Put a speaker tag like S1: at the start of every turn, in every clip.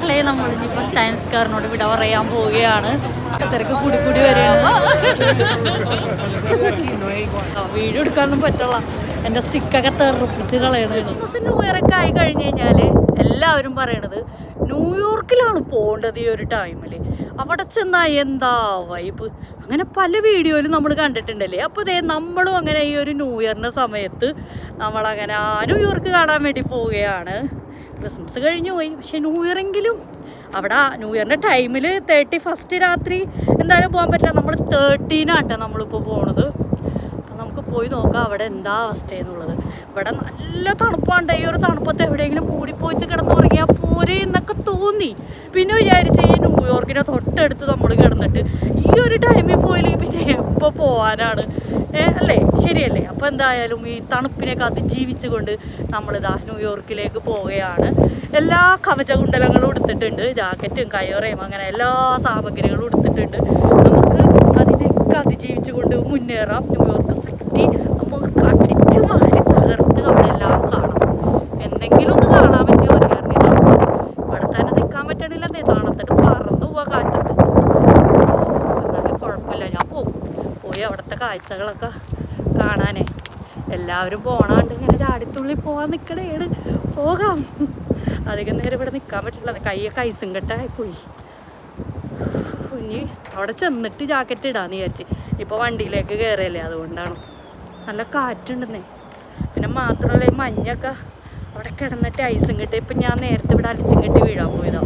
S1: മക്കളെ നമ്മൾ ഇനിയിപ്പോൾ ടൈം വിട പറയാൻ പോവുകയാണ്. തിരക്ക് കൂടി കൂടി വരെയാണ് വീഡിയോ എടുക്കാനൊന്നും പറ്റില്ല എന്റെ സ്റ്റിക്കൊക്കെ തെറുപ്പിച്ച് കളയണത്. ക്രിസ്മസ് ന്യൂ ഇയർ ആയി കഴിഞ്ഞ് കഴിഞ്ഞാൽ എല്ലാവരും പറയണത് ന്യൂയോർക്കിലാണ് പോകേണ്ടത് ഈ ഒരു ടൈമിൽ അവിടെ ചെന്നാൽ എന്താ വൈബ് അങ്ങനെ പല വീഡിയോയിലും നമ്മൾ കണ്ടിട്ടുണ്ടല്ലേ? അപ്പോൾ ഇതേ നമ്മളും അങ്ങനെ ഈ ഒരു ന്യൂ ഇയറിന്റെ സമയത്ത് നമ്മളങ്ങനെ ആ ന്യൂയോർക്ക് കാണാൻ വേണ്ടി പോവുകയാണ്. ക്രിസ്മസ് കഴിഞ്ഞു പോയി. പക്ഷെ ന്യൂ ഇയറെങ്കിലും അവിടെ ന്യൂ ഇയറിന്റെ ടൈമിൽ തേർട്ടി ഫസ്റ്റ് രാത്രി എന്തായാലും പോകാൻ പറ്റില്ല. നമ്മൾ തേർട്ടീനാട്ടോ നമ്മളിപ്പോൾ പോണത്. നമുക്ക് പോയി നോക്കാം അവിടെ എന്താ അവസ്ഥയെന്നുള്ളത്. ഇവിടെ നല്ല തണുപ്പാണ്ട് ഈ ഒരു തണുപ്പത്ത് എവിടെയെങ്കിലും കൂടിപ്പോയിച്ച് കിടന്നുറങ്ങിയാൽ പോരെ എന്നൊക്കെ തോന്നി. പിന്നെ വിചാരിച്ച് ഈ ന്യൂയോർക്കിനെ തൊട്ടടുത്ത് നമ്മൾ കിടന്നിട്ട് ഈ ഒരു ടൈമിൽ പോയില്ലെങ്കിൽ പിന്നെ എപ്പോൾ പോകാനാണ് അല്ലേ? ശരിയല്ലേ? അപ്പോൾ എന്തായാലും ഈ തണുപ്പിനെയൊക്കെ അതിജീവിച്ചുകൊണ്ട് നമ്മളിതാ ന്യൂയോർക്കിലേക്ക് പോവുകയാണ്. എല്ലാ കവചകുണ്ടലങ്ങളും എടുത്തിട്ടുണ്ട് ജാക്കറ്റും കയറയും അങ്ങനെ എല്ലാ സാമഗ്രികളും എടുത്തിട്ടുണ്ട് നമുക്ക് അതിനെയൊക്കെ അതിജീവിച്ചുകൊണ്ട് മുന്നേറാം ന്യൂയോർക്ക് സിറ്റി നമുക്ക് കടിച്ച് വാരി തകർത്ത് അവിടെ എല്ലാം കാണാം എന്തെങ്കിലും ഒന്ന് കാണാൻ പറ്റിയ ഒരു കാരണം ഇതാണ് ഇവിടെ തന്നെ നിൽക്കാൻ പറ്റണില്ല തണുത്തിട്ട് പറന്നു പോവാ കാറ്റത്ത് എന്നാലും കുഴപ്പമില്ല ഞാൻ പോകും പോയി അവിടുത്തെ കാഴ്ചകളൊക്കെ കാണാനേ. എല്ലാവരും പോണാണ്ട് ഇങ്ങനെ ചാടിത്തുള്ളി പോവാൻ നിൽക്കണേണ് പോകാം. അധികം നേരം ഇവിടെ നിൽക്കാൻ പറ്റില്ല. കൈയൊക്കെ ഐസും കെട്ടായി പോയി. ഇനി അവിടെ ചെന്നിട്ട് ജാക്കറ്റ് ഇടാന്ന് വിചാരിച്ച്. ഇപ്പോൾ വണ്ടിയിലേക്ക് കയറിയല്ലേ അതുകൊണ്ടാണ്. നല്ല കാറ്റുണ്ടെന്നേ. പിന്നെ മാത്രമല്ല ഈ മഞ്ഞൊക്കെ അവിടെ കിടന്നിട്ട് ഐസും കെട്ടി ഇപ്പം ഞാൻ നേരത്തെ ഇവിടെ അലിച്ചും കെട്ടി വീഴാൻ പോയതാ.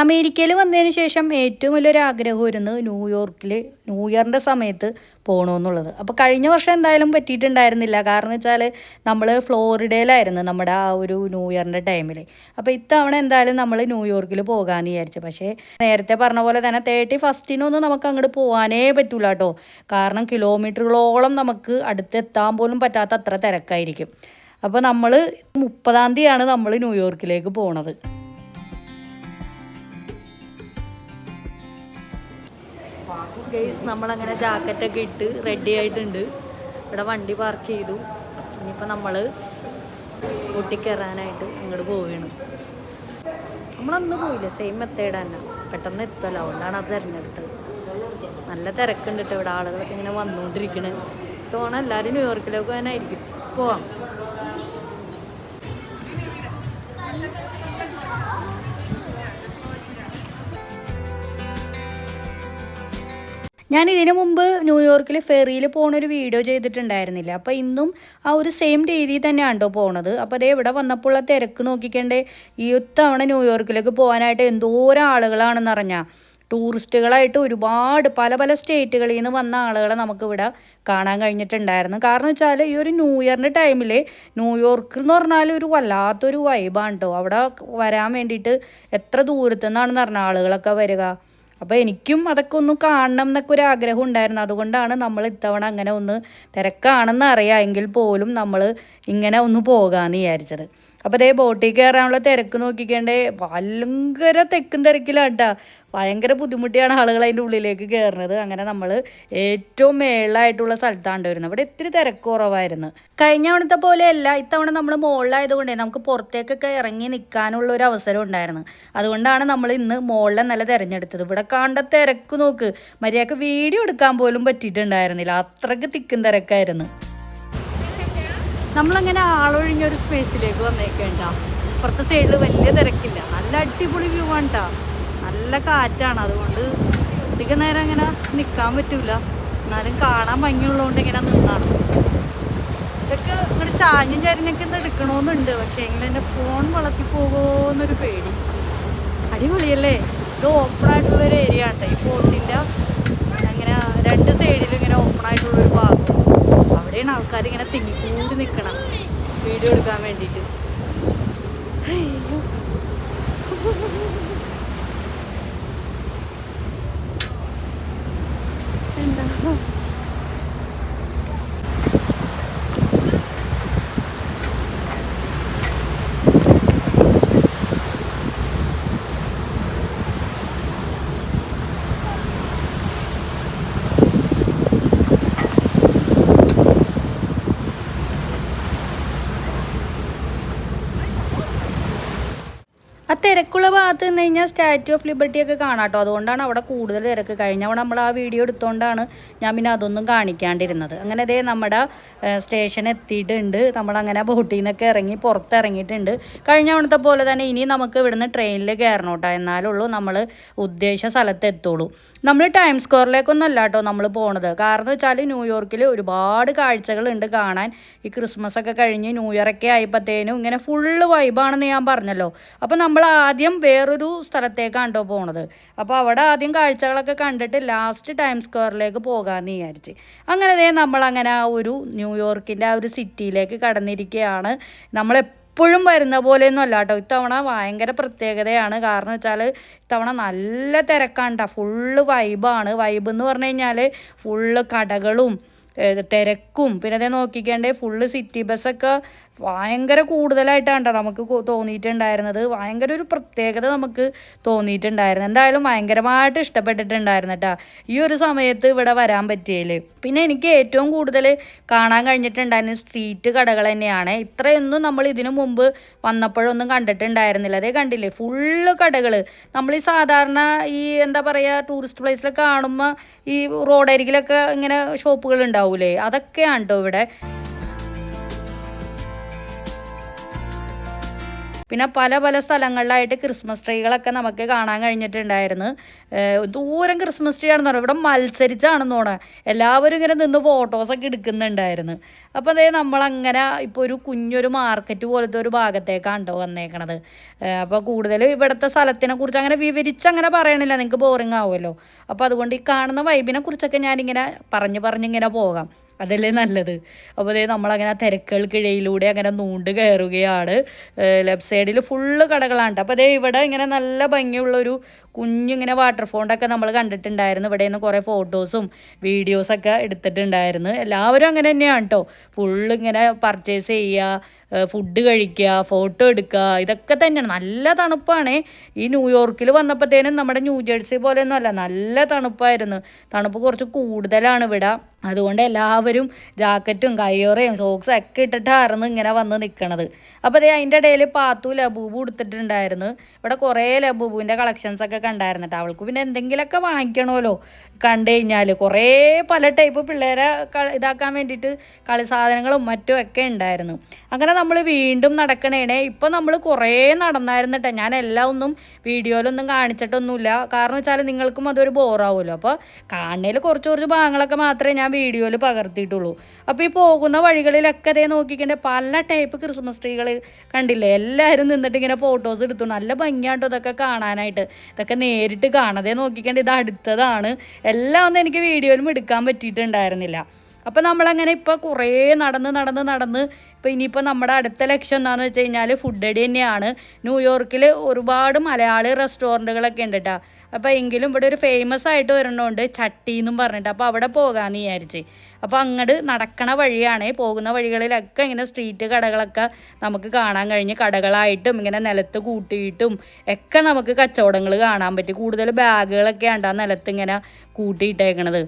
S1: അമേരിക്കയിൽ വന്നതിന് ശേഷം ഏറ്റവും വലിയൊരു ആഗ്രഹമായിരുന്നു ന്യൂയോർക്കിൽ ന്യൂ ഇയറിന്റെ സമയത്ത് പോകണമെന്നുള്ളത്. അപ്പോൾ കഴിഞ്ഞ വർഷം എന്തായാലും പറ്റിയിട്ടുണ്ടായിരുന്നില്ല. കാരണം വെച്ചാൽ നമ്മൾ ഫ്ലോറിഡയിലായിരുന്നു നമ്മുടെ ആ ഒരു ന്യൂ ഇയറിന്റെ ടൈമിൽ. അപ്പോൾ ഇത്തവണ എന്തായാലും നമ്മൾ ന്യൂയോർക്കിൽ പോകാമെന്ന് വിചാരിച്ചു. പക്ഷേ നേരത്തെ പറഞ്ഞ പോലെ തന്നെ തേർട്ടി ഫസ്റ്റിനൊന്നും നമുക്ക് അങ്ങോട്ട് പോകാനേ പറ്റൂല കേട്ടോ. കാരണം കിലോമീറ്ററുകളോളം നമുക്ക് അടുത്തെത്താൻ പോലും പറ്റാത്ത അത്ര തിരക്കായിരിക്കും. അപ്പോൾ നമ്മൾ മുപ്പതാം തീയതിയാണ് നമ്മൾ ന്യൂയോർക്കിലേക്ക് പോണത്. ഗെയ്സ് നമ്മളങ്ങനെ ജാക്കറ്റൊക്കെ ഇട്ട് റെഡി ആയിട്ടുണ്ട്. ഇവിടെ വണ്ടി പാർക്ക് ചെയ്തു. ഇനിയിപ്പോൾ നമ്മൾ പൊട്ടിക്കയറാനായിട്ട് ഇങ്ങോട്ട് പോവുകയാണ് നമ്മളന്ന് പോയില്ല. സെയിം മെത്തേഡ് തന്നെ. പെട്ടെന്ന് എത്തുമല്ലോ അതുകൊണ്ടാണ് അത് തിരഞ്ഞെടുത്തത്. നല്ല തിരക്കുണ്ട് കേട്ടോ ഇവിടെ. ആളുകളൊക്കെ ഇങ്ങനെ വന്നുകൊണ്ടിരിക്കുന്നത് തോന്നുന്നു എല്ലാവരും ന്യൂയോർക്കിലേക്ക് പോകാനായിരിക്കും പോവാം. ഞാൻ ഇതിനു മുമ്പ് ന്യൂയോർക്കിൽ ഫെറിയിൽ പോണ ഒരു വീഡിയോ ചെയ്തിട്ടുണ്ടായിരുന്നില്ല. അപ്പോൾ ഇന്നും ആ ഒരു സെയിം രീതിയിൽ തന്നെയാണ് കേട്ടോ പോണത്? അപ്പോൾ അതേ ഇവിടെ വന്നപ്പോൾ തിരക്ക് നോക്കിക്കണ്ടേ ഈ തവണ ന്യൂയോർക്കിലേക്ക് പോകാനായിട്ട് എന്തോരം ആളുകളാണെന്ന് അറിഞ്ഞാൽ ടൂറിസ്റ്റുകളായിട്ട് ഒരുപാട് പല പല സ്റ്റേറ്റുകളിൽ നിന്ന് വന്ന ആളുകളെ നമുക്കിവിടെ കാണാൻ കഴിഞ്ഞിട്ടുണ്ടായിരുന്നു. കാരണം വെച്ചാൽ ഈ ഒരു ന്യൂ ഇയറിന്റെ ടൈമിൽ ന്യൂയോർക്ക് എന്ന് പറഞ്ഞാൽ ഒരു വല്ലാത്തൊരു വൈബാണ് കേട്ടോ അവിടെ വരാൻ വേണ്ടിയിട്ട് എത്ര ദൂരത്തു നിന്നാണെന്ന് പറഞ്ഞാൽ ആളുകളൊക്കെ വരിക? അപ്പോൾ എനിക്കും അതൊക്കെ ഒന്ന് കാണണം എന്നൊക്കെ ഒരു ആഗ്രഹം ഉണ്ടായിരുന്നു. അതുകൊണ്ടാണ് നമ്മൾ ഇത്തവണ അങ്ങനെ ഒന്ന് തിരക്കാണെന്ന് അറിയാമെങ്കിൽ പോലും നമ്മൾ ഇങ്ങനെ ഒന്ന് പോകാമെന്ന് വിചാരിച്ചത്. അപ്പോൾ അതേ ബോട്ടിൽ കയറാനുള്ള തിരക്ക് നോക്കിക്കേണ്ടേ. ഭയങ്കര തെക്കും തിരക്കിലാട്ടാ. ഭയങ്കര ബുദ്ധിമുട്ടിയാണ് ആളുകൾ അതിന്റെ ഉള്ളിലേക്ക് കയറുന്നത് അങ്ങനെ നമ്മൾ ഏറ്റവും മേളിലായിട്ടുള്ള സ്ഥലത്താണ് വരുന്നത്. അവിടെ ഇത്തിരി തിരക്ക് കുറവായിരുന്നു. കഴിഞ്ഞ തവണത്തെ പോലെയല്ല ഇത്തവണ നമ്മൾ മുകളിലായതുകൊണ്ടേ നമുക്ക് പുറത്തേക്കൊക്കെ ഇറങ്ങി നിൽക്കാനുള്ള ഒരു അവസരം ഉണ്ടായിരുന്നു. അതുകൊണ്ടാണ് നമ്മൾ ഇന്ന് മുകളിലെ നല്ല തിരഞ്ഞെടുത്തത്. ഇവിടെ കണ്ട തിരക്ക് നോക്ക്. മര്യാദയ്ക്ക് വീഡിയോ എടുക്കാൻ പോലും പറ്റിയിട്ടുണ്ടായിരുന്നില്ല. അത്രയ്ക്ക് തിക്കും തിരക്കായിരുന്നു. നമ്മളങ്ങനെ ആളൊഴിഞ്ഞ ഒരു സ്പേസിലേക്ക് വന്നേക്കേണ്ട. ഇപ്പുറത്തെ സൈഡിൽ വലിയ തിരക്കില്ല. നല്ല അടിപൊളി വ്യൂ ആണ്. നല്ല കാറ്റാണ്. അതുകൊണ്ട് അധിക നേരം അങ്ങനെ നിൽക്കാൻ പറ്റൂല. എന്നാലും കാണാൻ ഭംഗിയുള്ളതുകൊണ്ട് ഇങ്ങനെ നിന്നാണ്. ഇതൊക്കെ ഇങ്ങോട്ട് ചാഞ്ഞും ചരിഞ്ഞൊക്കെ ഒന്ന് എടുക്കണമെന്നുണ്ട് പക്ഷേ എങ്കിലും എന്റെ ഫോൺ വളർത്തി പോകുമോന്നൊരു പേടി. അടിപൊളിയല്ലേ? ഇത് ഓപ്പൺ ആയിട്ടുള്ള ഒരു ഏരിയ ആണ് ഈ ബോട്ടിന്റെ അങ്ങനെ രണ്ട് സൈഡിലും ഇങ്ങനെ ഓപ്പൺ ആയിട്ടുള്ളൊരു ഭാഗം. അവിടെയാണ് ആൾക്കാർ ഇങ്ങനെ തിങ്ങിക്കൂടി നിൽക്കണം വീഡിയോ എടുക്കാൻ വേണ്ടിയിട്ട്. എന്താ? തിരക്കുള്ള ഭാഗത്ത് നിന്ന് കഴിഞ്ഞാൽ സ്റ്റാച്യു ഓഫ് ലിബർട്ടി ഒക്കെ കാണാം കേട്ടോ. അതുകൊണ്ടാണ് അവിടെ കൂടുതൽ തിരക്ക്. കഴിഞ്ഞാൽ തവണ നമ്മൾ ആ വീഡിയോ എടുത്തുകൊണ്ടാണ് ഞാൻ പിന്നെ അതൊന്നും കാണിക്കാണ്ടിരുന്നത്. അങ്ങനെ അതേ നമ്മുടെ സ്റ്റേഷൻ എത്തിയിട്ടുണ്ട്. നമ്മളങ്ങനെ ബോട്ടിൽ നിന്നൊക്കെ ഇറങ്ങി പുറത്തിറങ്ങിയിട്ടുണ്ട്. കഴിഞ്ഞ തവണത്തെ പോലെ തന്നെ ഇനി നമുക്ക് ഇവിടുന്ന് ട്രെയിനിൽ കയറണം കേട്ടോ. എന്നാലുള്ളൂ നമ്മൾ ഉദ്ദേശ സ്ഥലത്ത് എത്തുള്ളൂ. നമ്മൾ ടൈം സ്ക്വയറിലേക്കൊന്നും അല്ല കേട്ടോ നമ്മൾ പോണത്. കാരണം വെച്ചാൽ ന്യൂയോർക്കിൽ ഒരുപാട് കാഴ്ചകളുണ്ട് കാണാൻ. ഈ ക്രിസ്മസ് ഒക്കെ കഴിഞ്ഞ് ന്യൂ ഇയർ ഒക്കെ ആയപ്പോഴത്തേനും ഇങ്ങനെ ഫുള്ള് വൈബാണെന്ന് ഞാൻ പറഞ്ഞല്ലോ. അപ്പോൾ നമ്മൾ ആദ്യം വേറൊരു സ്ഥലത്തേക്കാണ് കേട്ടോ പോണത്. അപ്പോൾ അവിടെ ആദ്യം കാഴ്ചകളൊക്കെ കണ്ടിട്ട് ലാസ്റ്റ് ടൈം സ്ക്വയറിലേക്ക് പോകാമെന്ന് വിചാരിച്ച്. അങ്ങനെ നമ്മളങ്ങനെ ആ ഒരു ന്യൂയോർക്കിന്റെ ആ ഒരു സിറ്റിയിലേക്ക് കടന്നിരിക്കുകയാണ് നമ്മൾ എപ്പോഴും വരുന്ന പോലെയൊന്നും അല്ല കേട്ടോ. ഇത്തവണ ഭയങ്കര പ്രത്യേകതയാണ്. കാരണം വെച്ചാൽ ഇത്തവണ നല്ല തിരക്കാണ്ട. ഫുള്ള് വൈബാണ് വൈബ് എന്ന് പറഞ്ഞു കഴിഞ്ഞാൽ ഫുള്ള് കടകളും തിരക്കും. പിന്നെ അതേ നോക്കിക്കേണ്ടേ ഫുള്ള് സിറ്റി ബസ്സൊക്കെ ഭയങ്കര കൂടുതലായിട്ടാണ് കേട്ടോ നമുക്ക് തോന്നിയിട്ടുണ്ടായിരുന്നത്. ഭയങ്കര ഒരു പ്രത്യേകത നമുക്ക് തോന്നിയിട്ടുണ്ടായിരുന്നു. എന്തായാലും ഭയങ്കരമായിട്ട് ഇഷ്ടപ്പെട്ടിട്ടുണ്ടായിരുന്നു കേട്ടോ ഈ ഒരു സമയത്ത് ഇവിടെ വരാൻ പറ്റിയതിൽ പിന്നെ എനിക്ക് ഏറ്റവും കൂടുതൽ കാണാൻ കഴിഞ്ഞിട്ടുണ്ടായിരുന്ന സ്ട്രീറ്റ് കടകൾ തന്നെയാണ്. ഇത്രയൊന്നും നമ്മൾ ഇതിനു മുമ്പ് വന്നപ്പോഴൊന്നും കണ്ടിട്ടുണ്ടായിരുന്നില്ല. അതേ കണ്ടില്ലേ? ഫുള്ള് കടകൾ നമ്മൾ ഈ സാധാരണ ഈ എന്താ പറയുക ടൂറിസ്റ്റ് പ്ലേസിലൊക്കെ കാണുമ്പോൾ ഈ റോഡരികിലൊക്കെ ഇങ്ങനെ ഷോപ്പുകൾ ഉണ്ടാവൂലേ? അതൊക്കെയാണ് കേട്ടോ ഇവിടെ. പിന്നെ പല പല സ്ഥലങ്ങളിലായിട്ട് ക്രിസ്മസ് ട്രീകളൊക്കെ നമുക്ക് കാണാൻ കഴിഞ്ഞിട്ടുണ്ടായിരുന്നു. ദൂരം ക്രിസ്മസ് ട്രീ ആണെന്ന് പറയുന്നത്. ഇവിടെ മത്സരിച്ചാണെന്ന് തോന്നുന്നത് എല്ലാവരും ഇങ്ങനെ നിന്ന് ഫോട്ടോസൊക്കെ എടുക്കുന്നുണ്ടായിരുന്നു. അപ്പോൾ അതേ നമ്മളങ്ങനെ ഇപ്പോൾ ഒരു കുഞ്ഞൊരു മാർക്കറ്റ് പോലത്തെ ഒരു ഭാഗത്തേക്കാണ് കേട്ടോ വന്നേക്കണത്. അപ്പോൾ കൂടുതൽ ഇവിടുത്തെ സ്ഥലത്തിനെ കുറിച്ച് അങ്ങനെ വിവരിച്ച് അങ്ങനെ പറയണില്ല. നിങ്ങൾക്ക് ബോറിംഗ് ആവുമല്ലോ. അപ്പോൾ അതുകൊണ്ട് ഈ കാണുന്ന വൈബിനെ കുറിച്ചൊക്കെ ഞാനിങ്ങനെ പറഞ്ഞ് പറഞ്ഞിങ്ങനെ പോകാം. അതല്ലേ നല്ലത്. അപ്പോൾ ദേ നമ്മളങ്ങനെ ആ തിരക്കുകൾക്കിടയിലൂടെ അങ്ങനെ നൂണ്ട് കയറുകയാണ്. ലെഫ്റ്റ് സൈഡിൽ ഫുള്ള് കടകളാണ്. അപ്പോൾ അതേ ഇവിടെ ഇങ്ങനെ നല്ല ഭംഗിയുള്ളൊരു കുഞ്ഞിങ്ങനെ വാട്ടർഫോണ്ടൊക്കെ നമ്മൾ കണ്ടിട്ടുണ്ടായിരുന്നു. ഇവിടെ നിന്ന് കുറേ ഫോട്ടോസും വീഡിയോസൊക്കെ എടുത്തിട്ടുണ്ടായിരുന്നു. എല്ലാവരും അങ്ങനെ തന്നെയാണ് കേട്ടോ ഫുള്ള് ഇങ്ങനെ പർച്ചേസ് ചെയ്യുക ഫുഡ് കഴിക്കുക ഫോട്ടോ എടുക്കുക ഇതൊക്കെ തന്നെയാണ്. നല്ല തണുപ്പാണ്. ഈ ന്യൂയോർക്കിൽ വന്നപ്പോഴത്തേനും നമ്മുടെ ന്യൂ ജേഴ്സി പോലെയൊന്നും അല്ല. നല്ല തണുപ്പായിരുന്നു. തണുപ്പ് കുറച്ച് കൂടുതലാണ് ഇവിടെ. അതുകൊണ്ട് എല്ലാവരും ജാക്കറ്റും കയ്യോറയും സോക്സും ഒക്കെ ഇട്ടിട്ടായിരുന്നു ഇങ്ങനെ വന്ന് നിൽക്കണത് അപ്പോൾ അതേ അതിന്റെ ഇടയിൽ പാത്തു ലബൂബു എടുത്തിട്ടുണ്ടായിരുന്നു ഇവിടെ കുറേ ലബൂബുവിന്റെ കളക്ഷൻസ് ഒക്കെ കണ്ടായിരുന്നു കേട്ടോ. അവൾക്ക് പിന്നെ എന്തെങ്കിലുമൊക്കെ വാങ്ങിക്കണമല്ലോ. കണ്ടു കഴിഞ്ഞാൽ കുറേ പല ടൈപ്പ് പിള്ളേരെ ഇതാക്കാൻ വേണ്ടിയിട്ട് കളി സാധനങ്ങളും മറ്റും ഒക്കെ ഉണ്ടായിരുന്നു. അങ്ങനെ നമ്മൾ വീണ്ടും നടക്കണേണേ ഇപ്പം നമ്മൾ കുറേ നടന്നായിരുന്നു കേട്ടോ ഞാൻ എല്ലാം ഒന്നും വീഡിയോയിലൊന്നും കാണിച്ചിട്ടൊന്നുമില്ല. കാരണം വെച്ചാൽ നിങ്ങൾക്കും അതൊരു ബോറാവുമല്ലോ അപ്പോൾ കാണുന്നതിൽ കുറച്ച് കുറച്ച് ഭാഗങ്ങളൊക്കെ മാത്രമേ ഞാൻ വീഡിയോയിൽ പകർത്തിയിട്ടുള്ളൂ. അപ്പോൾ ഈ പോകുന്ന വഴികളിലൊക്കെ അതേ നോക്കിക്കണ്ടേ. പല ടൈപ്പ് ക്രിസ്മസ് ട്രീകൾ കണ്ടില്ലേ? എല്ലാവരും നിന്നിട്ട് ഇങ്ങനെ ഫോട്ടോസ് എടുത്തു. നല്ല ഭംഗിയാട്ടോ ഇതൊക്കെ കാണാനായിട്ട്. ഇതൊക്കെ നേരിട്ട് കാണാതെ നോക്കിക്കണ്ട ഇത് അടുത്തതാണ്. എല്ലാം ഒന്നും എനിക്ക് വീഡിയോയിലും എടുക്കാൻ പറ്റിയിട്ടുണ്ടായിരുന്നില്ല. അപ്പോൾ നമ്മളങ്ങനെ ഇപ്പോൾ കുറേ നടന്ന് നടന്ന് നടന്ന് ഇപ്പോൾ ഇനിയിപ്പോൾ നമ്മുടെ അടുത്ത ലക്ഷ്യം എന്താണെന്ന് വെച്ച് കഴിഞ്ഞാൽ ഫുഡ് അടി തന്നെയാണ്. ന്യൂയോർക്കിൽ ഒരുപാട് മലയാളി റെസ്റ്റോറന്റുകളൊക്കെ ഉണ്ട് കേട്ടോ അപ്പോൾ എങ്കിലും ഇവിടെ ഒരു ഫേമസ് ആയിട്ട് വരണോണ്ട് ചട്ടി എന്നും പറഞ്ഞിട്ട് അപ്പോൾ അവിടെ പോകാമെന്ന് വിചാരിച്ച്. അപ്പോൾ അങ്ങോട്ട് നടക്കണ വഴിയാണ്. പോകുന്ന വഴികളിലൊക്കെ ഇങ്ങനെ സ്ട്രീറ്റ് കടകളൊക്കെ നമുക്ക് കാണാൻ കഴിഞ്ഞ് കടകളായിട്ടും ഇങ്ങനെ നിലത്ത് കൂട്ടിയിട്ടും ഒക്കെ നമുക്ക് കച്ചവടങ്ങൾ കാണാൻ പറ്റും. കൂടുതൽ ബാഗുകളൊക്കെ ഉണ്ട് ആ നിലത്ത് ഇങ്ങനെ കൂട്ടിയിട്ടേക്കണത്.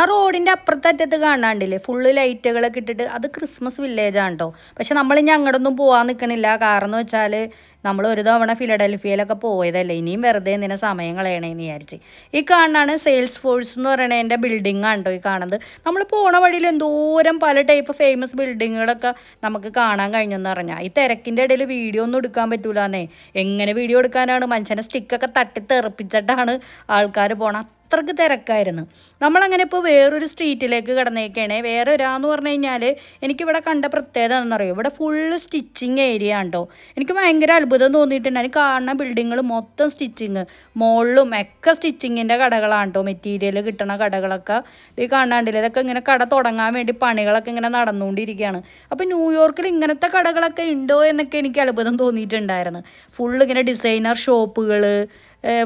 S1: ആ റോഡിന്റെ അപ്പുറത്തറ്റത്ത് കാണാണ്ടില്ലേ? ഫുള്ള് ലൈറ്റുകളൊക്കെ ഇട്ടിട്ട്. അത് ക്രിസ്മസ് വില്ലേജാണ് കേട്ടോ പക്ഷെ നമ്മൾ ഇനി അങ്ങോട്ടൊന്നും പോകാൻ നിൽക്കണില്ല കാരണം എന്ന് വെച്ചാൽ നമ്മൾ ഒരു തവണ ഫിലഡൽഫിയയിലൊക്കെ പോയതല്ലേ? ഇനിയും വെറുതെ എന്തിനാ സമയം കളയണേന്ന് വിചാരിച്ച്. ഈ കാണാണ് സെയിൽസ് ഫോഴ്സ് എന്ന് പറയുന്നതിന്റെ ബിൽഡിംഗ് ആണ്ടോ ഈ കാണുന്നത്. നമ്മൾ പോണ വഴിയിൽ എന്തോരം പല ടൈപ്പ് ഫേമസ് ബിൽഡിങ്ങുകളൊക്കെ നമുക്ക് കാണാൻ കഴിഞ്ഞെന്ന് പറഞ്ഞാൽ ഈ തിരക്കിന്റെ ഇടയിൽ വീഡിയോ ഒന്നും എടുക്കാൻ പറ്റൂലെന്നേ. എങ്ങനെ വീഡിയോ എടുക്കാനാണ്? മനുഷ്യനെ സ്റ്റിക്കൊക്കെ തട്ടി തെറിപ്പിച്ചിട്ടാണ് ആൾക്കാർ പോണ. അത്രയ്ക്ക് തിരക്കായിരുന്നു. നമ്മളങ്ങനെ ഇപ്പോൾ വേറൊരു സ്ട്രീറ്റിലേക്ക് കിടന്നേക്കാണ്. വേറെ ഒരാന്ന് പറഞ്ഞു കഴിഞ്ഞാൽ എനിക്കിവിടെ കണ്ട പ്രത്യേകത എന്താണെന്നറിയോ? ഇവിടെ ഫുള്ള് സ്റ്റിച്ചിങ് ഏരിയ ഉണ്ടോ എനിക്ക് ഭയങ്കര അത്ഭുതം തോന്നിയിട്ടുണ്ട്. എനിക്ക് കാണുന്ന ബിൽഡിങ്ങൾ മൊത്തം സ്റ്റിച്ചിങ് മുകളിലും ഒക്കെ സ്റ്റിച്ചിങ്ങിന്റെ കടകളാണ് കേട്ടോ മെറ്റീരിയൽ കിട്ടണ കടകളൊക്കെ ഈ കാണാണ്ടില്ല ഇതൊക്കെ ഇങ്ങനെ കട തുടങ്ങാൻ വേണ്ടി പണികളൊക്കെ ഇങ്ങനെ നടന്നുകൊണ്ടിരിക്കുകയാണ്. അപ്പോൾ ന്യൂയോർക്കിൽ ഇങ്ങനത്തെ കടകളൊക്കെ ഉണ്ടോ എന്നൊക്കെ എനിക്ക് അത്ഭുതം തോന്നിയിട്ടുണ്ടായിരുന്നു. ഫുള്ള് ഇങ്ങനെ ഡിസൈനർ ഷോപ്പുകൾ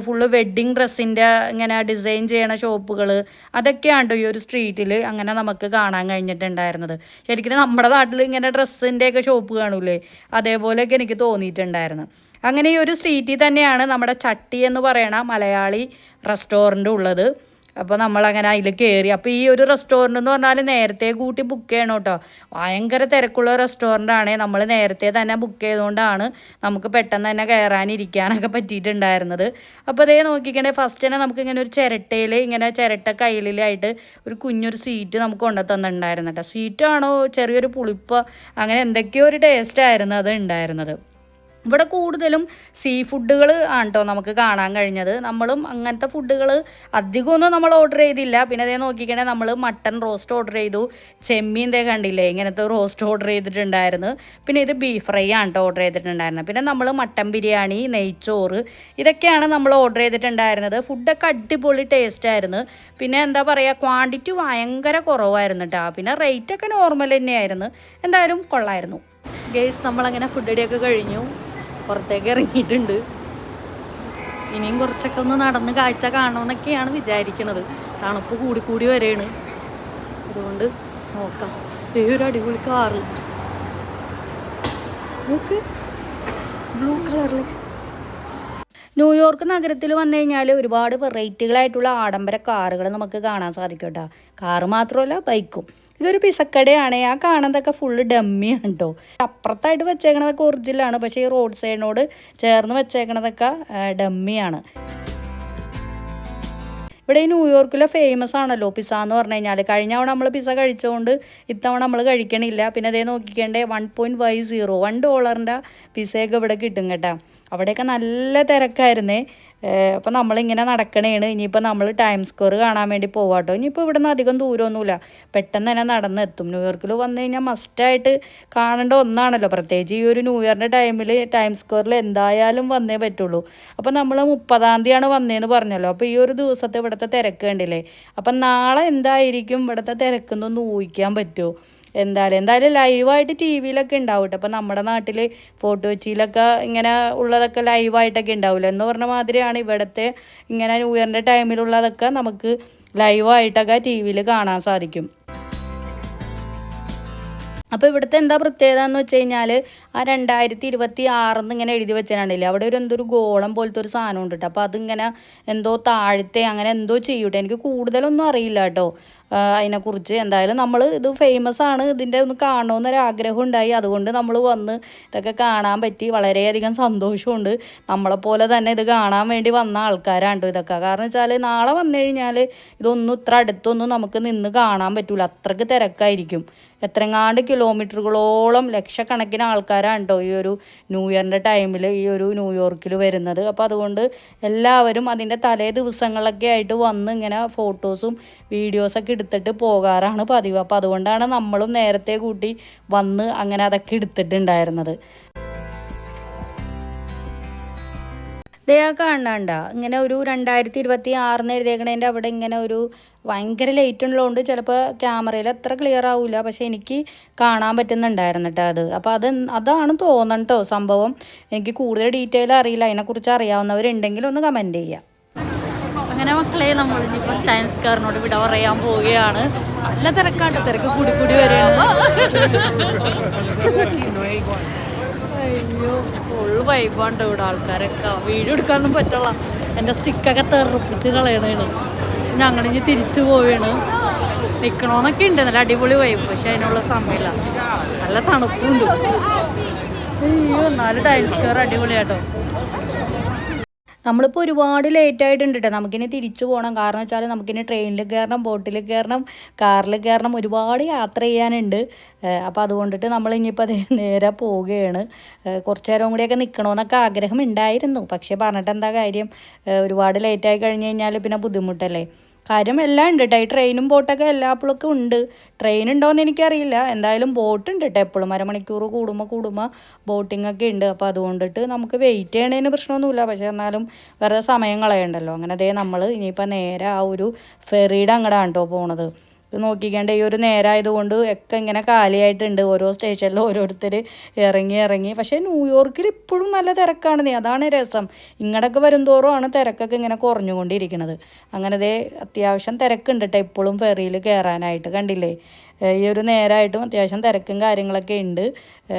S1: ഫുള്ള് വെഡ്ഡിങ് ഡ്രസ്സിന്റെ ഇങ്ങനെ ഡിസൈൻ ചെയ്യണ ഷോപ്പുകൾ അതൊക്കെയാണ് ഈ ഒരു സ്ട്രീറ്റിൽ അങ്ങനെ നമുക്ക് കാണാൻ കഴിഞ്ഞിട്ടുണ്ടായിരുന്നത്? ശരിക്കും നമ്മുടെ നാട്ടിൽ ഇങ്ങനെ ഡ്രസ്സിന്റെയൊക്കെ ഷോപ്പ് കാണൂലേ? അതേപോലെയൊക്കെ എനിക്ക് തോന്നിയിട്ടുണ്ടായിരുന്നു. അങ്ങനെ ഈ ഒരു സ്ട്രീറ്റിൽ തന്നെയാണ് നമ്മുടെ ചട്ടി എന്ന് പറയണ മലയാളി റെസ്റ്റോറന്റ് ഉള്ളത്. അപ്പോൾ നമ്മളങ്ങനെ അതിൽ കയറി അപ്പോൾ ഈ ഒരു റെസ്റ്റോറന്റ് എന്ന് പറഞ്ഞാൽ നേരത്തെ കൂട്ടി ബുക്ക് ചെയ്യണം കേട്ടോ ഭയങ്കര തിരക്കുള്ള റെസ്റ്റോറന്റാണ് നമ്മൾ നേരത്തെ തന്നെ ബുക്ക് ചെയ്തുകൊണ്ടാണ് നമുക്ക് പെട്ടെന്ന് തന്നെ കയറാനിരിക്കാനൊക്കെ പറ്റിയിട്ടുണ്ടായിരുന്നത്. അപ്പോൾ അതേ നോക്കിക്കണേ ഫസ്റ്റ് തന്നെ നമുക്ക് ഇങ്ങനെ ഒരു ചിരട്ടയിൽ ഇങ്ങനെ ചിരട്ട കയ്യിലായിട്ട് ഒരു കുഞ്ഞൊരു സീറ്റ് നമുക്ക് കൊണ്ടു തന്നിട്ടുണ്ടായിരുന്നു കേട്ടോ സ്വീറ്റാണോ ചെറിയൊരു പുളിപ്പ് അങ്ങനെ എന്തൊക്കെയോ ഒരു ടേസ്റ്റ് ആയിരുന്നു അത് ഉണ്ടായിരുന്നത്. ഇവിടെ കൂടുതലും സീ ഫുഡുകൾ ആണ് കേട്ടോ നമുക്ക് കാണാൻ കഴിഞ്ഞത്. നമ്മളും അങ്ങനത്തെ ഫുഡുകൾ അധികമൊന്നും നമ്മൾ ഓർഡർ ചെയ്തില്ല. പിന്നെ അതേ നോക്കിക്കണേ നമ്മൾ മട്ടൺ റോസ്റ്റ് ഓർഡർ ചെയ്തു. ചെമ്മീൻ കണ്ടില്ലേ ഇങ്ങനത്തെ റോസ്റ്റ് ഓർഡർ ചെയ്തിട്ടുണ്ടായിരുന്നു. പിന്നെ ഇത് ബീഫ് ഫ്രൈ ആണ് ഓർഡർ ചെയ്തിട്ടുണ്ടായിരുന്നത്. പിന്നെ നമ്മൾ മട്ടൻ ബിരിയാണി നെയ്ച്ചോറ് ഇതൊക്കെയാണ് നമ്മൾ ഓർഡർ ചെയ്തിട്ടുണ്ടായിരുന്നത്. ഫുഡൊക്കെ അടിപൊളി ടേസ്റ്റ് ആയിരുന്നു. പിന്നെ എന്താ പറയുക ക്വാണ്ടിറ്റി ഭയങ്കര കുറവായിരുന്നു കേട്ടോ പിന്നെ റേറ്റൊക്കെ നോർമൽ തന്നെയായിരുന്നു. എന്തായാലും കൊള്ളായിരുന്നു. ഗേസ് നമ്മളങ്ങനെ ഫുഡ് ഒക്കെ കഴിഞ്ഞു. പുറത്തേക്ക് ഇറങ്ങിയിട്ടുണ്ട്. ഇനിയും കുറച്ചൊക്കെ ഒന്ന് നടന്ന് കാഴ്ച കാണണമെന്നൊക്കെയാണ് വിചാരിക്കുന്നത് തണുപ്പ് കൂടി കൂടി വരെയാണ് അതുകൊണ്ട് നോക്കാം. ദേ ഒരു അടിപൊളി കാറ് ബ്ലൂ കളറിലെ. ന്യൂയോർക്ക് നഗരത്തിൽ വന്നു കഴിഞ്ഞാൽ ഒരുപാട് വെറൈറ്റികളായിട്ടുള്ള ആഡംബര കാറുകൾ നമുക്ക് കാണാൻ സാധിക്കും കേട്ടോ. കാറ് മാത്രമല്ല ബൈക്കും. ഇതൊരു പിസക്കടയാണ്. ആ കാണുന്നതൊക്കെ ഫുള്ള് ഡമ്മിയാണ് കേട്ടോ അപ്പുറത്തായിട്ട് വെച്ചേക്കണതൊക്കെ ഒറിജിനലാണ് പക്ഷേ ഈ റോഡ് സൈഡിനോട് ചേർന്ന് വെച്ചേക്കണതൊക്കെ ഡമ്മിയാണ്. ഇവിടെ ഈ ന്യൂയോർക്കിലെ ഫേമസ് ആണല്ലോ പിസ എന്ന് പറഞ്ഞു കഴിഞ്ഞാൽ കഴിഞ്ഞ തവണ നമ്മൾ പിസ കഴിച്ചുകൊണ്ട് ഇത്തവണ നമ്മൾ കഴിക്കണില്ല. പിന്നെ അതേ നോക്കിക്കേണ്ടേ one point five zero one ഡോളറിന്റെ പിസയൊക്കെ ഇവിടെ കിട്ടും കേട്ടോ. അവിടെയൊക്കെ നല്ല തിരക്കായിരുന്നേ. അപ്പോൾ നമ്മളിങ്ങനെ നടക്കണേണ്. ഇനിയിപ്പോൾ നമ്മൾ ടൈം സ്ക്വയർ കാണാൻ വേണ്ടി പോവാട്ടോ. ഇനിയിപ്പോൾ ഇവിടെ നിന്ന് അധികം ദൂരമൊന്നുമില്ല പെട്ടെന്ന് തന്നെ നടന്നെത്തും ന്യൂയോർക്കിൽ വന്നു കഴിഞ്ഞാൽ മസ്റ്റായിട്ട് കാണേണ്ട ഒന്നാണല്ലോ. പ്രത്യേകിച്ച് ഈ ഒരു ന്യൂ ഇയറിന്റെ ടൈമിൽ ടൈം സ്ക്വയറിൽ എന്തായാലും വന്നേ പറ്റുള്ളൂ. അപ്പോൾ നമ്മൾ മുപ്പതാം തീയതിയാണ് വന്നതെന്ന് പറഞ്ഞല്ലോ. അപ്പോൾ ഈ ഒരു ദിവസത്തെ ഇവിടുത്തെ തിരക്ക് കണ്ടില്ലേ? അപ്പം നാളെ എന്തായിരിക്കും ഇവിടുത്തെ തിരക്കെന്നൊന്ന് ഊഹിക്കാൻ പറ്റുമോ എന്തായാലും എന്തായാലും ലൈവായിട്ട് ടി വിയിലൊക്കെ ഉണ്ടാവും കേട്ടോ അപ്പോൾ നമ്മുടെ നാട്ടിൽ ഫോട്ടോ കൊച്ചിയിലൊക്കെ ഇങ്ങനെ ഉള്ളതൊക്കെ ലൈവായിട്ടൊക്കെ ഉണ്ടാവില്ല എന്ന് പറഞ്ഞ മാതിരിയാണ് ഇവിടുത്തെ ഇങ്ങനെ ഇയറിന്റെ ടൈമിലുള്ളതൊക്കെ നമുക്ക് ലൈവായിട്ടൊക്കെ ടി വിയിൽ കാണാൻ സാധിക്കും. അപ്പോൾ ഇവിടുത്തെ എന്താ പ്രത്യേകത എന്ന് വെച്ച് കഴിഞ്ഞാൽ ആ രണ്ടായിരത്തി ഇരുപത്തി ആറെന്ന് ഇങ്ങനെ എഴുതി വെച്ചാണില്ലേ അവിടെ ഒരു എന്തോ ഒരു ഗോളം പോലത്തെ ഒരു സാധനം ഉണ്ട് കേട്ടോ അപ്പോൾ അതിങ്ങനെ എന്തോ താഴത്തെ അങ്ങനെ എന്തോ ചെയ്യൂട്ടെ. എനിക്ക് കൂടുതലൊന്നും അറിയില്ല കേട്ടോ അതിനെക്കുറിച്ച്. എന്തായാലും നമ്മൾ ഇത് ഫേമസ് ആണ് ഇതിന്റെ ഒന്ന് കാണണമെന്നൊരാഗ്രഹം ഉണ്ടായി അതുകൊണ്ട് നമ്മൾ വന്ന് ഇതൊക്കെ കാണാൻ പറ്റി. വളരെയധികം സന്തോഷമുണ്ട്. നമ്മളെപ്പോലെ തന്നെ ഇത് കാണാൻ വേണ്ടി വന്ന ആൾക്കാരാണ് ഇതൊക്കെ. കാരണം വെച്ചാൽ നാളെ വന്നു കഴിഞ്ഞാൽ ഇതൊന്നും ഇത്ര അടുത്തൊന്നും നമുക്ക് നിന്ന് കാണാൻ പറ്റൂല. അത്രയ്ക്ക് തിരക്കായിരിക്കും. എത്രങ്ങാണ്ട് കിലോമീറ്ററുകളോളം ലക്ഷക്കണക്കിന് ആൾക്കാരാണ് കേട്ടോ ഈ ഒരു ന്യൂ ഇയറിന്റെ ടൈമിൽ ഈ ഒരു ന്യൂയോർക്കിൽ വരുന്നത്? അപ്പോൾ അതുകൊണ്ട് എല്ലാവരും അതിന്റെ തലേ ദിവസങ്ങളൊക്കെ ആയിട്ട് വന്ന് ഇങ്ങനെ ഫോട്ടോസും വീഡിയോസൊക്കെ എടുത്തിട്ട് പോകാറാണ് പതിവ്. അപ്പോൾ അതുകൊണ്ടാണ് നമ്മളും നേരത്തെ കൂട്ടി വന്ന് അങ്ങനെ അതൊക്കെ എടുത്തിട്ടുണ്ടായിരുന്നത്. ദേ ആ കാണണ്ട. ഇങ്ങനെ ഒരു രണ്ടായിരത്തി ഇരുപത്തി ആറിന് എഴുതിയേക്കണേന്റെ അവിടെ ഇങ്ങനെ ഒരു ഭയങ്കര ലൈറ്റ് ഉള്ളതുകൊണ്ട് ചിലപ്പോൾ ക്യാമറയിൽ അത്ര ക്ലിയർ ആവില്ല പക്ഷേ എനിക്ക് കാണാൻ പറ്റുന്നുണ്ടായിരുന്നു കേട്ടോ അത്. അപ്പോൾ അത് അതാണ് തോന്നണം കേട്ടോ സംഭവം. എനിക്ക് കൂടുതൽ ഡീറ്റെയിൽ അറിയില്ല. അതിനെക്കുറിച്ച് അറിയാവുന്നവരുണ്ടെങ്കിൽ ഒന്ന് കമന്റ് ചെയ്യാം. അങ്ങനെ മക്കളെ നമ്മൾ ഇനിയിപ്പോൾ ടൈം സ്ക്വയറിനോട് വിട പറയാൻ പോവുകയാണ്. നല്ല തിരക്കാണ്ട് തിരക്ക് കൂടി കൂടി വരികയാണ് അയ്യോ ഫുൾ വൈബാണ്ട് ഇവിടെ ആൾക്കാരൊക്കെ. വീഡിയോ എടുക്കാനൊന്നും പറ്റില്ല എന്റെ സ്റ്റിക്കൊക്കെ തെറിപ്പിച്ച് കളയണേണ് ഇനി തിരിച്ചു പോവുകയാണ് നിൽക്കണമെന്നൊക്കെ ഉണ്ട് നല്ല അടിപൊളി വൈബ് പക്ഷെ അതിനുള്ള സമയമില്ല. നല്ല തണുപ്പുണ്ട്. അയ്യോ എന്നാലും ടൈം സ്ക്വയർ അടിപൊളിയാട്ടോ നമ്മളിപ്പോൾ ഒരുപാട് ലേറ്റ് ആയിട്ടുണ്ട് കേട്ടോ നമുക്കിനി തിരിച്ചു പോകണം കാരണം വെച്ചാൽ നമുക്കിനി ട്രെയിനിൽ കയറണം ബോട്ടിൽ കയറണം കാറിൽ കയറണം ഒരുപാട് യാത്ര ചെയ്യാനുണ്ട്. അപ്പോൾ അതുകൊണ്ടിട്ട് നമ്മൾ ഇനിയിപ്പോൾ അത് നേരെ പോവുകയാണ്. കുറച്ച് നേരം കൂടിയൊക്കെ നിൽക്കണമെന്നൊക്കെ ആഗ്രഹം ഉണ്ടായിരുന്നു. പക്ഷേ പറഞ്ഞിട്ട് എന്താ കാര്യം ഒരുപാട് ലേറ്റായി കഴിഞ്ഞ് കഴിഞ്ഞാൽ പിന്നെ ബുദ്ധിമുട്ടല്ലേ? കാര്യം എല്ലാം ഉണ്ട്. കേട്ടോ ഈ ട്രെയിനും ബോട്ടൊക്കെ എല്ലാപ്പോഴൊക്കെ ഉണ്ട്. ട്രെയിൻ ഉണ്ടോയെന്ന് എനിക്കറിയില്ല. എന്തായാലും ബോട്ട് ഉണ്ട് കേട്ടോ എപ്പോഴും അരമണിക്കൂർ കൂടുമ്പോൾ കൂടുമ്പോൾ ബോട്ടിംഗ് ഒക്കെ ഉണ്ട്. അപ്പോൾ അതുകൊണ്ടിട്ട് നമുക്ക് വെയിറ്റ് ചെയ്യണതിന് പ്രശ്നമൊന്നുമില്ല. പക്ഷേ എന്നാലും വെറുതെ സമയം കളയണ്ടല്ലോ. അങ്ങനെ അതേ നമ്മൾ ഇനിയിപ്പോൾ നേരെ ആ ഒരു ഫെറിയുടെ അങ്ങടാണ് കേട്ടോ പോണത്. ഇത് നോക്കിക്കേണ്ട ഈ ഒരു നേരമായതുകൊണ്ട് ഒക്കെ ഇങ്ങനെ കാലിയായിട്ടുണ്ട്. ഓരോ സ്റ്റേഷനിലും ഓരോരുത്തർ ഇറങ്ങി ഇറങ്ങി. പക്ഷേ ന്യൂയോർക്കിൽ ഇപ്പോഴും നല്ല തിരക്കാണ്. അതാണ് രസം. ഇങ്ങടൊക്കെ വരുംതോറുമാണ് തിരക്കൊക്കെ ഇങ്ങനെ കുറഞ്ഞുകൊണ്ടിരിക്കുന്നത് അങ്ങനെ ദേ അത്യാവശ്യം തിരക്കുണ്ട് കേട്ടോ ഇപ്പോഴും ഫെറിയിൽ കയറാനായിട്ട് കണ്ടില്ലേ? ഈ ഒരു നേരമായിട്ടും അത്യാവശ്യം തിരക്കും കാര്യങ്ങളൊക്കെ ഉണ്ട്.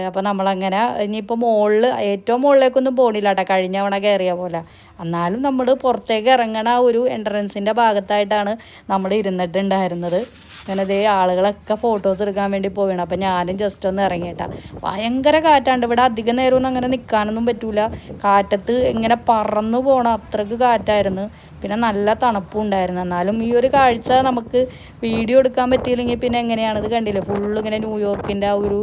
S1: അപ്പോൾ നമ്മളങ്ങനെ ഇനിയിപ്പോൾ മുകളിൽ ഏറ്റവും മുകളിലേക്കൊന്നും പോണില്ല കേട്ടോ കഴിഞ്ഞ തവണ കയറിയ പോലെ. എന്നാലും നമ്മൾ പുറത്തേക്ക് ഇറങ്ങണ ഒരു എൻട്രൻസിന്റെ ഭാഗത്തായിട്ടാണ് നമ്മൾ ഇരുന്നിട്ടുണ്ടായിരുന്നത്. അങ്ങനെ ഇതേ ആളുകളൊക്കെ ഫോട്ടോസ് എടുക്കാൻ വേണ്ടി പോവുകയാണ്. അപ്പം ഞാനും ജസ്റ്റ് ഒന്ന് ഇറങ്ങിയിട്ടാ. ഭയങ്കര കാറ്റാണ്ട് ഇവിടെ അധികം നേരമൊന്നും അങ്ങനെ നിൽക്കാനൊന്നും പറ്റൂല. കാറ്റത്ത് ഇങ്ങനെ പറന്നു പോകണം അത്രയ്ക്ക് കാറ്റായിരുന്നു. പിന്നെ നല്ല തണുപ്പും ഉണ്ടായിരുന്നു. എന്നാലും ഈ ഒരു കാഴ്ച നമുക്ക് വീഡിയോ എടുക്കാൻ പറ്റിയില്ലെങ്കിൽ പിന്നെ എങ്ങനെയാണ്? ഇത് കണ്ടില്ലേ? ഫുള്ള് ഇങ്ങനെ ന്യൂയോർക്കിന്റെ ആ ഒരു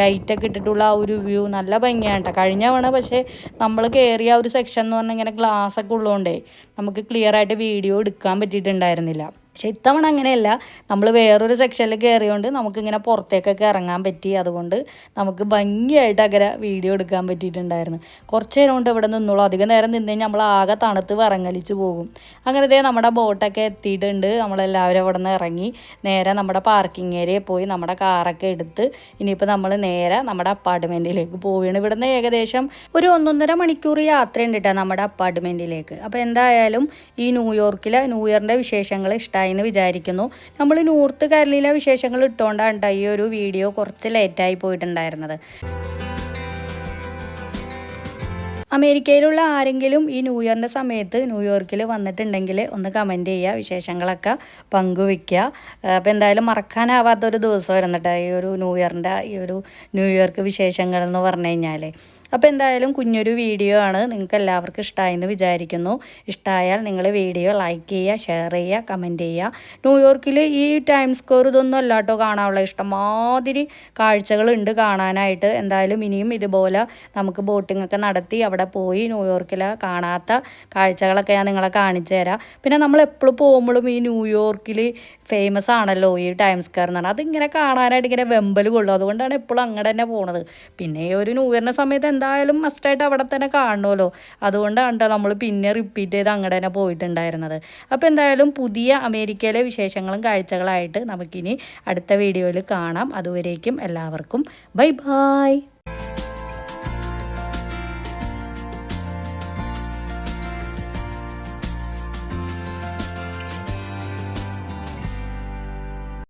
S1: ലൈറ്റൊക്കെ ഇട്ടിട്ടുള്ള ആ ഒരു വ്യൂ നല്ല ഭംഗിയാണ് കേട്ടോ കഴിഞ്ഞ തവണ പക്ഷേ നമ്മൾ കയറിയ ആ ഒരു സെക്ഷൻ എന്ന് പറഞ്ഞാൽ ഇങ്ങനെ ഗ്ലാസ് ഒക്കെ ഉള്ളതുകൊണ്ടേ നമുക്ക് ക്ലിയർ ആയിട്ട് വീഡിയോ എടുക്കാൻ പറ്റിയിട്ടുണ്ടായിരുന്നില്ല. പക്ഷെ ഇത്തവണ അങ്ങനെയല്ല. നമ്മൾ വേറൊരു സെക്ഷനിൽ കയറിയോണ്ട് നമുക്കിങ്ങനെ പുറത്തേക്കൊക്കെ ഇറങ്ങാൻ പറ്റി. അതുകൊണ്ട് നമുക്ക് ഭംഗിയായിട്ട് അങ്ങനെ വീഡിയോ എടുക്കാൻ പറ്റിയിട്ടുണ്ടായിരുന്നു. കുറച്ച് നേരം കൊണ്ട് ഇവിടെ നിന്നോളൂ. അധികം നേരം നിന്ന് കഴിഞ്ഞാൽ നമ്മൾ ആകെ തണുത്ത് വിറങ്ങലിച്ച് പോകും. അങ്ങനെ ദേ നമ്മുടെ ബോട്ടൊക്കെ എത്തിയിട്ടുണ്ട്. നമ്മളെല്ലാവരും അവിടെ നിന്ന് ഇറങ്ങി നേരെ നമ്മുടെ പാർക്കിംഗ് ഏരിയയിൽ പോയി നമ്മുടെ കാറൊക്കെ എടുത്ത് ഇനിയിപ്പോൾ നമ്മൾ നേരെ നമ്മുടെ അപ്പാർട്ട്മെന്റിലേക്ക് പോവുകയാണ്. ഇവിടുന്ന് ഏകദേശം ഒരു ഒന്നൊന്നര മണിക്കൂർ യാത്രയുണ്ട് കേട്ടോ നമ്മുടെ അപ്പാർട്ട്മെന്റിലേക്ക് അപ്പോൾ എന്തായാലും ഈ ന്യൂയോർക്കിലെ ന്യൂ ഇയറിന്റെ വിശേഷങ്ങൾ ഇഷ്ടമായി എന്ന് വിചാരിക്കുന്നു. നമ്മൾ നോർത്ത് കേരളയിലെ വിശേഷങ്ങൾ ഇട്ടുകൊണ്ടാണ് ഈ ഒരു വീഡിയോ കുറച്ച് ലേറ്റായി പോയിട്ടുണ്ടായിരുന്നത്. അമേരിക്കയിലുള്ള ആരെങ്കിലും ഈ ന്യൂ ഇയറിന്റെ സമയത്ത് ന്യൂയോർക്കിൽ വന്നിട്ടുണ്ടെങ്കിൽ ഒന്ന് കമന്റ് ചെയ്യുക വിശേഷങ്ങളൊക്കെ പങ്കുവെക്കുക അപ്പോൾ എന്തായാലും മറക്കാനാവാത്തൊരു ദിവസമായിരുന്നു കേട്ടോ ഈ ഒരു ന്യൂ ഇയറിന്റെ ഈ ഒരു ന്യൂയോർക്ക് വിശേഷങ്ങൾ എന്ന് പറഞ്ഞു കഴിഞ്ഞാൽ അപ്പോൾ എന്തായാലും കുഞ്ഞൊരു വീഡിയോ ആണ് നിങ്ങൾക്ക് എല്ലാവർക്കും ഇഷ്ടമായെന്ന് വിചാരിക്കുന്നു. ഇഷ്ടമായാൽ നിങ്ങൾ വീഡിയോ ലൈക്ക് ചെയ്യുക ഷെയർ ചെയ്യുക കമന്റ് ചെയ്യുക. ന്യൂയോർക്കിൽ ഈ ടൈം സ്കോർ ഇതൊന്നും അല്ല കേട്ടോ കാണാനുള്ള ഇഷ്ടംമാതിരി കാഴ്ചകളുണ്ട് കാണാനായിട്ട്. എന്തായാലും ഇനിയും ഇതുപോലെ നമുക്ക് ബോട്ടിംഗ് ഒക്കെ നടത്തി അവിടെ പോയി ന്യൂയോർക്കിലെ കാണാത്ത കാഴ്ചകളൊക്കെ ഞാൻ നിങ്ങളെ കാണിച്ചു തരാം. പിന്നെ നമ്മൾ എപ്പോഴും പോകുമ്പോഴും ഈ ന്യൂയോർക്കിൽ ഫേമസ് ആണല്ലോ ഈ ടൈം സ്ക്വയർ എന്ന് പറഞ്ഞാൽ അതിങ്ങനെ കാണാനായിട്ട് ഇങ്ങനെ വെമ്പൽ കൊള്ളും. അതുകൊണ്ടാണ് എപ്പോഴും അങ്ങോട്ട് തന്നെ പോണത്. പിന്നെ ഈ ഒരു ന്യൂ ഇയറിന്റെ സമയത്ത് എന്തായാലും മസ്റ്റായിട്ട് അവിടെ തന്നെ കാണുമല്ലോ അതുകൊണ്ടാണ് കേട്ടോ നമ്മൾ പിന്നെ റിപ്പീറ്റ് ചെയ്ത് അങ്ങോട്ട് തന്നെ പോയിട്ടുണ്ടായിരുന്നത്. അപ്പോൾ എന്തായാലും പുതിയ അമേരിക്കയിലെ വിശേഷങ്ങളും കാഴ്ചകളായിട്ട് നമുക്കിനി അടുത്ത വീഡിയോയിൽ കാണാം. അതുവരേക്കും എല്ലാവർക്കും ബൈ ബായ്